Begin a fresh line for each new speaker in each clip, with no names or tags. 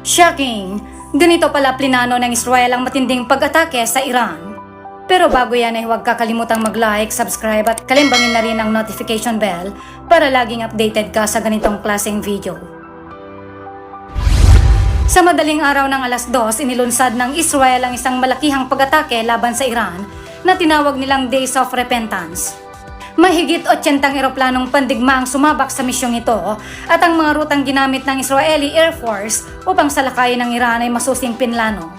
Shocking! Ganito pala plinano ng Israel ang matinding pag-atake sa Iran. Pero bago yan ay huwag kakalimutang mag-like, subscribe at kalimbangin na rin ang notification bell para laging updated ka sa ganitong klaseng video. Sa madaling araw ng alas 2, inilunsad ng Israel ang isang malakihang pag-atake laban sa Iran na tinawag nilang Days of Repentance. Mahigit 80 eroplanong pandigma ang sumabak sa misyong ito at ang mga rutang ginamit ng Israeli Air Force upang salakayin ng Iran ay masusing pinlano.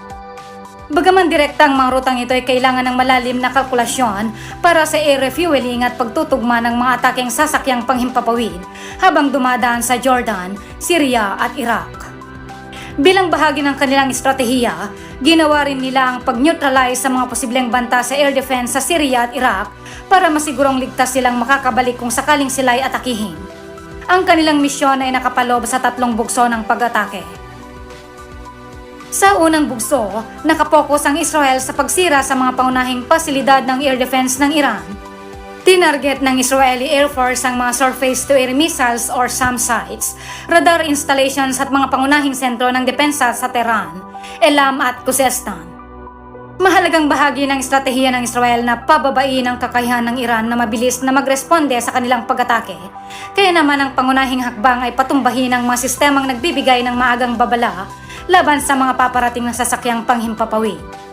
Bagaman direkta ang mga rutang ito ay kailangan ng malalim na kalkulasyon para sa air refueling at pagtutugma ng mga ataking sasakyang panghimpapawid habang dumadaan sa Jordan, Syria at Iraq. Bilang bahagi ng kanilang estratehiya, ginawa rin nila ang pag-neutralize sa mga posibleng banta sa air defense sa Syria at Iraq para masigurong ligtas silang makakabalik kung sakaling sila ay atakihin. Ang kanilang misyon ay nakapalob sa tatlong bugso ng pag-atake. Sa unang bugso, nakapokus ang Israel sa pagsira sa mga paunahing pasilidad ng air defense ng Iran. Tinarget ng Israeli Air Force ang mga surface-to-air missiles or SAM sites, radar installations at mga pangunahing sentro ng depensa sa Tehran, Elam at Khuzestan. Mahalagang bahagi ng estratehiya ng Israel na pababain ang kakayahan ng Iran na mabilis na magresponde sa kanilang pag-atake. Kaya naman ang pangunahing hakbang ay patumbahin ang mga sistemang nagbibigay ng maagang babala laban sa mga paparating na sasakyang panghimpapawid.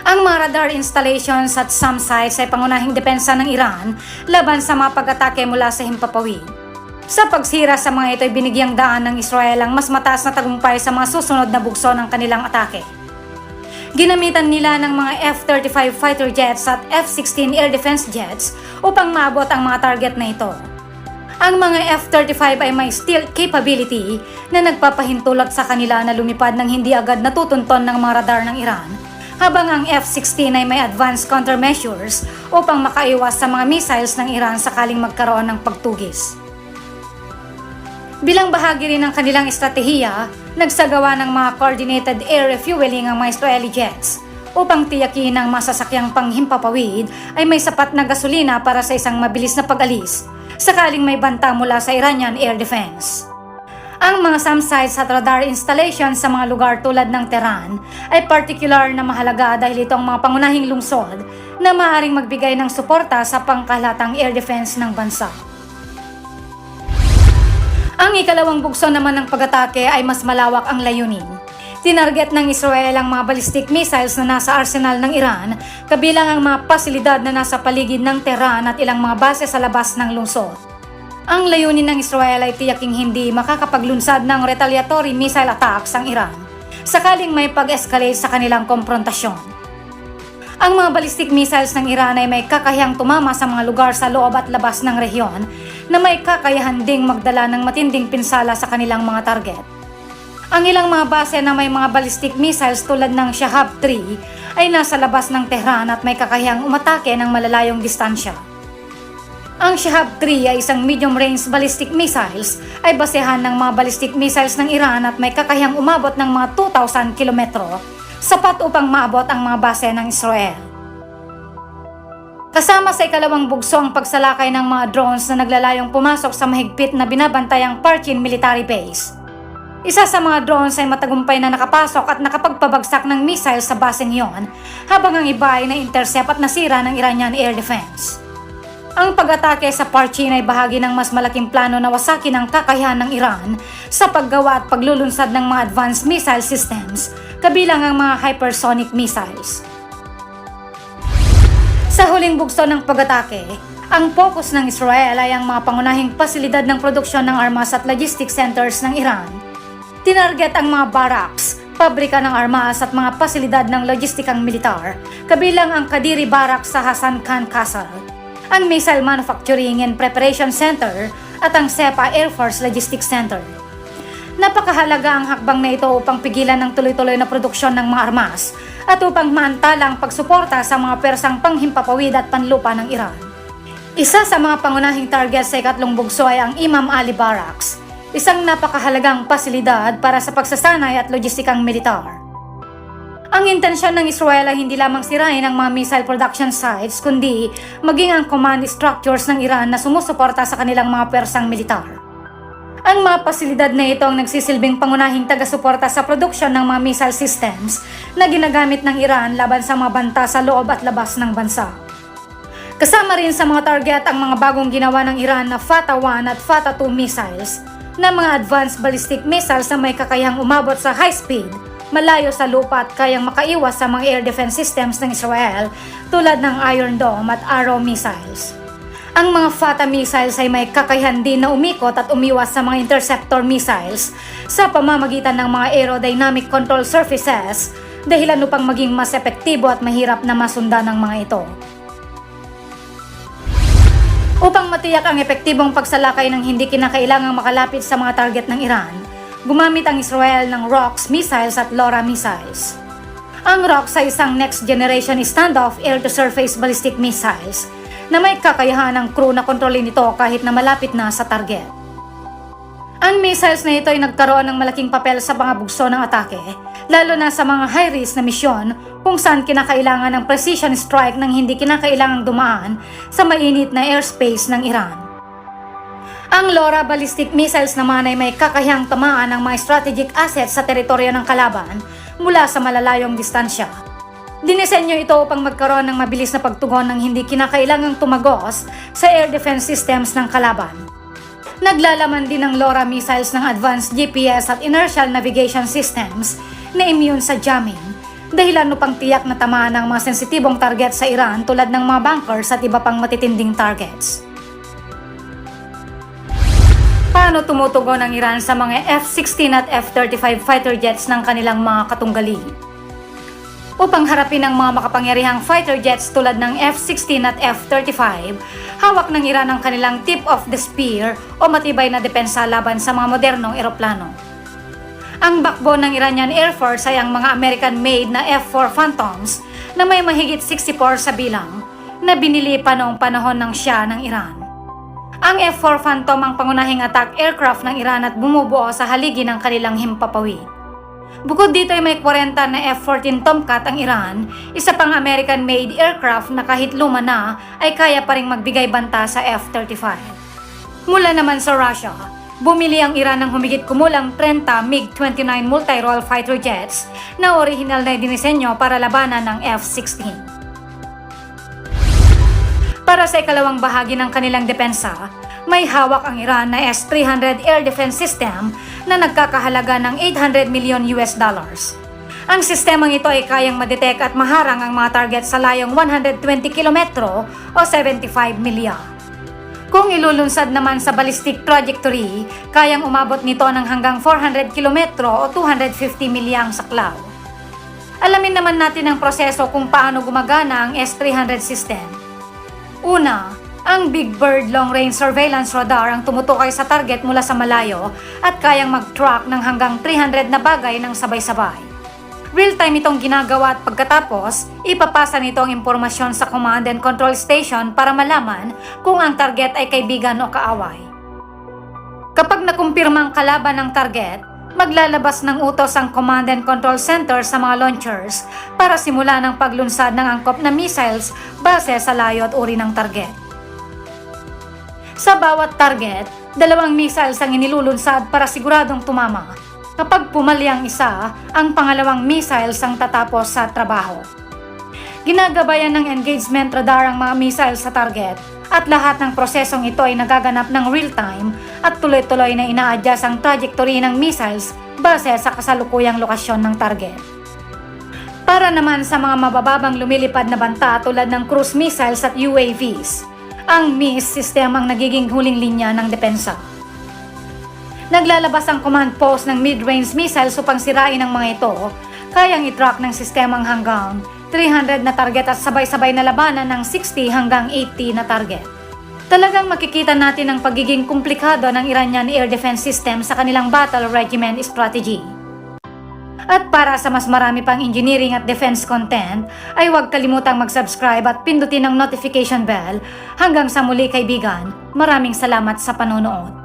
Ang mga radar installations at SAM sites ay pangunahing depensa ng Iran laban sa mga pag-atake mula sa himpapawid. Sa pagsira sa mga ito ay binigyang daan ng Israel ang mas mataas na tagumpay sa mga susunod na bugso ng kanilang atake. Ginamitan nila ng mga F-35 fighter jets at F-16 air defense jets upang maabot ang mga target na ito. Ang mga F-35 ay may stealth capability na nagpapahintulot sa kanila na lumipad ng hindi agad natutunton ng mga radar ng Iran, habang ang F-16 ay may advanced countermeasures upang makaiwas sa mga missiles ng Iran sakaling magkaroon ng pagtugis. Bilang bahagi rin ng kanilang estratehiya, nagsagawa ng mga coordinated air refueling ang mga Israeli jets upang tiyakin ng masasakyang panghimpapawid ay may sapat na gasolina para sa isang mabilis na pag-alis sakaling may banta mula sa Iranian air defense. Ang mga SAM sites at radar installations sa mga lugar tulad ng Tehran ay particular na mahalaga dahil ito ang mga pangunahing lungsod na maaaring magbigay ng suporta sa pangkalatang air defense ng bansa. Ang ikalawang bugso naman ng pag-atake ay mas malawak ang layunin. Tinarget ng Israel ang mga ballistic missiles na nasa arsenal ng Iran, kabilang ang mga pasilidad na nasa paligid ng Tehran at ilang mga base sa labas ng lungsod. Ang layunin ng Israel ay tiyaking hindi makakapaglunsad ng retaliatory missile attacks ang Iran, sakaling may pag-escalate sa kanilang komprontasyon. Ang mga ballistic missiles ng Iran ay may kakayahang tumama sa mga lugar sa loob at labas ng rehiyon na may kakayahan ding magdala ng matinding pinsala sa kanilang mga target. Ang ilang mga base na may mga ballistic missiles tulad ng Shahab 3 ay nasa labas ng Tehran at may kakayahang umatake ng malalayong distansya. Ang Shahab 3 ay isang medium-range ballistic missiles ay basehan ng mga ballistic missiles ng Iran at may kakayahang umabot ng mga 2,000 kilometro, sapat upang maabot ang mga base ng Israel. Kasama sa ikalawang bugso ang pagsalakay ng mga drones na naglalayong pumasok sa mahigpit na binabantayang Parchin Military Base. Isa sa mga drones ay matagumpay na nakapasok at nakapagpabagsak ng missile sa baseng yon, habang ang iba ay na-intercept at nasira ng Iranian Air Defense. Ang pag-atake sa Parchin ay bahagi ng mas malaking plano na wasakin ang kakayahan ng Iran sa paggawa at paglulunsad ng mga advanced missile systems, kabilang ang mga hypersonic missiles. Sa huling bugso ng pag-atake, ang focus ng Israel ay ang mga pangunahing pasilidad ng produksyon ng armas at logistics centers ng Iran. Tinarget ang mga barracks, pabrika ng armas at mga pasilidad ng logistikang militar, kabilang ang Kadiri Barracks sa Hassan Khan Castle, ang Missile Manufacturing and Preparation Center at ang SEPA Air Force Logistics Center. Napakahalaga ang hakbang na ito upang pigilan ng tuloy-tuloy na produksyon ng mga armas at upang maantala ang pagsuporta sa mga persang panghimpapawid at panlupa ng Iran. Isa sa mga pangunahing target sa ikatlong bugso ay ang Imam Ali Barracks, isang napakahalagang pasilidad para sa pagsasanay at logistikang militar. Ang intensyon ng Israel ay hindi lamang sirain ang mga missile production sites, kundi maging ang command structures ng Iran na sumusuporta sa kanilang mga persang militar. Ang mga pasilidad na ito ang nagsisilbing pangunahing taga-suporta sa produksyon ng mga missile systems na ginagamit ng Iran laban sa mga banta sa loob at labas ng bansa. Kasama rin sa mga target ang mga bagong ginawa ng Iran na Fatah-1 at Fatah-2 missiles na mga advanced ballistic missiles na may kakayahang umabot sa high speed, malayo sa lupa at kayang makaiwas sa mga air defense systems ng Israel tulad ng Iron Dome at Arrow missiles. Ang mga Fatah missiles ay may kakayahan din na umikot at umiwas sa mga interceptor missiles sa pamamagitan ng mga aerodynamic control surfaces dahilan upang maging mas epektibo at mahirap na masundan ng mga ito. Upang matiyak ang epektibong pagsalakay ng hindi kinakailangang makalapit sa mga target ng Iran, gumamit ang Israel ng ROCS missiles at LORA missiles. Ang ROCS ay isang next generation standoff air-to-surface ballistic missiles na may kakayahan ng crew na kontrolin ito kahit na malapit na sa target. Ang missiles na ito ay nagkaroon ng malaking papel sa mga bugso ng atake, lalo na sa mga high-risk na misyon kung saan kinakailangan ng precision strike nang hindi kinakailangang dumaan sa mainit na airspace ng Iran. Ang LORA ballistic missiles naman ay may kakayahang tamaan ng mga strategic assets sa teritoryo ng kalaban mula sa malalayong distansya. Dinisenyo ito upang magkaroon ng mabilis na pagtugon ng hindi kinakailangang tumagos sa air defense systems ng kalaban. Naglalaman din ng LORA missiles ng advanced GPS at inertial navigation systems na immune sa jamming, dahilan upang tiyak na tamaan ng mga sensitibong target sa Iran tulad ng mga bunkers at iba pang matitinding targets. Paano tumutugon ang Iran sa mga F-16 at F-35 fighter jets ng kanilang mga katunggali? Upang harapin ang mga makapangyarihang fighter jets tulad ng F-16 at F-35, hawak ng Iran ang kanilang tip of the spear o matibay na depensa laban sa mga modernong eroplano. Ang backbone ng Iranian Air Force ay ang mga American-made na F-4 Phantoms na may mahigit 64 sa bilang na binili pa noong panahon ng Shah ng Iran. Ang F-4 Phantom ang pangunahing attack aircraft ng Iran at bumubuo sa haligi ng kanilang himpapawid. Bukod dito ay may 40 na F-14 Tomcat ang Iran, isa pang American-made aircraft na kahit luma na ay kaya pa ring magbigay banta sa F-35. Mula naman sa Russia, bumili ang Iran ng humigit kumulang 30 MiG-29 multi-role fighter jets na orihinal na dinisenyo para labanan ng F-16. Para sa ikalawang bahagi ng kanilang depensa, may hawak ang Iran na S-300 air defense system na nagkakahalaga ng 800 million US dollars. Ang sistemang ito ay kayang madetect at maharang ang mga target sa layong 120 kilometro o 75 milya. Kung ilulunsad naman sa ballistic trajectory, kayang umabot nito ng hanggang 400 kilometro o 250 milya ang saklaw. Alamin naman natin ang proseso kung paano gumagana ang S-300 system. Una, ang Big Bird Long Range Surveillance Radar ang tumutukay sa target mula sa malayo at kayang mag-track ng hanggang 300 na bagay ng sabay-sabay. Real-time itong ginagawa at pagkatapos, ipapasa nito ang impormasyon sa Command and Control Station para malaman kung ang target ay kaibigan o kaaway. Kapag nakumpirmang kalaban ng target, maglalabas ng utos ang Command and Control Center sa mga launchers para simulan ang paglunsad ng angkop na missiles base sa layo at uri ng target. Sa bawat target, dalawang missiles ang inilulunsad para siguradong tumama. Kapag pumali ang isa, ang pangalawang missiles ang tatapos sa trabaho. Ginagabayan ng engagement radar ang mga missiles sa target at lahat ng prosesong ito ay nagaganap ng real-time at tuloy-tuloy na ina-adjust ang trajectory ng missiles base sa kasalukuyang lokasyon ng target. Para naman sa mga mabababang lumilipad na banta tulad ng cruise missiles at UAVs, ang MIS system ang nagiging huling linya ng depensa. Naglalabas ang command post ng mid-range missiles upang sirain ang mga ito, kayang i-track ng sistemang hanggang 300 na target at sabay-sabay na labanan ng 60 hanggang 80 na target. Talagang makikita natin ang pagiging komplikado ng Iranian air defense system sa kanilang battle regimen strategy. At para sa mas marami pang engineering at defense content, ay huwag kalimutang mag-subscribe at pindutin ang notification bell. Hanggang sa muli kaibigan, maraming salamat sa panonood.